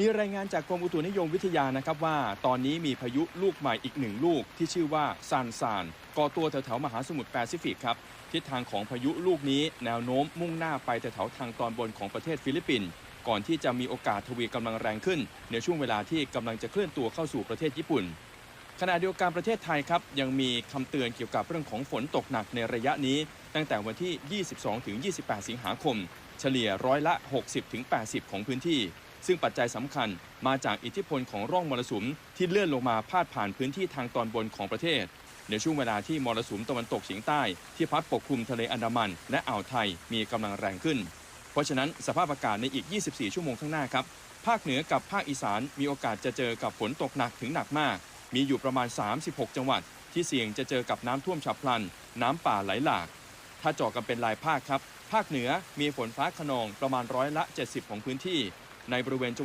มีรายงานจากกรมอุตุนิยมวิทยานะครับว่า ตอนนี้มีพายุลูกใหม่อีกหนึ่งลูกที่ชื่อว่าซานซานก่อตัวแถวๆมหาสมุทรแปซิฟิกครับทิศทางของพายุลูกนี้แนวโน้มมุ่งหน้าไปแถวๆทางตอนบนของประเทศฟิลิปปินส์ก่อนที่จะมีโอกาสทวีกำลังแรงขึ้น ในช่วงเวลาที่กำลังจะเคลื่อนตัวเข้าสู่ประเทศญี่ปุ่นขณะเดียวกันประเทศไทยครับยังมีคำเตือนเกี่ยวกับเรื่องของฝนตกหนักในระยะนี้ ตั้งแต่วันที่ 22ถึง28 สิงหาคม เฉลี่ยร้อยละ 60ถึง80 ของพื้นที่ ซึ่งปัจจัยสำคัญมาจากอิทธิพลของร่องมรสุมที่เลื่อนลงมาพาดผ่านพื้นที่ทางตอนบนของประเทศ ในช่วงเวลาที่มรสุมตะวันตกเฉียงใต้ ที่พัดปกคลุมทะเลอันดามันและอ่าวไทยมีกำลังแรงขึ้น เพราะฉะนั้นสภาพอากาศในอีก 24 ชั่วโมงข้างหน้าครับภาคเหนือกับภาคอีสานมีโอกาสจะเจอกับฝนตกหนักถึงหนักมาก มีอยู่ประมาณ 36 จังหวัด ที่เสี่ยงจะเจอกับน้ำท่วมฉับพลัน น้ำป่าไหลหลาก ถ้าเจาะกันเป็นรายภาคครับ ภาคเหนือมีฝนฟ้าขนองประมาณร้อยละ 70 ของพื้นที่ ในบริเวณจังหวัด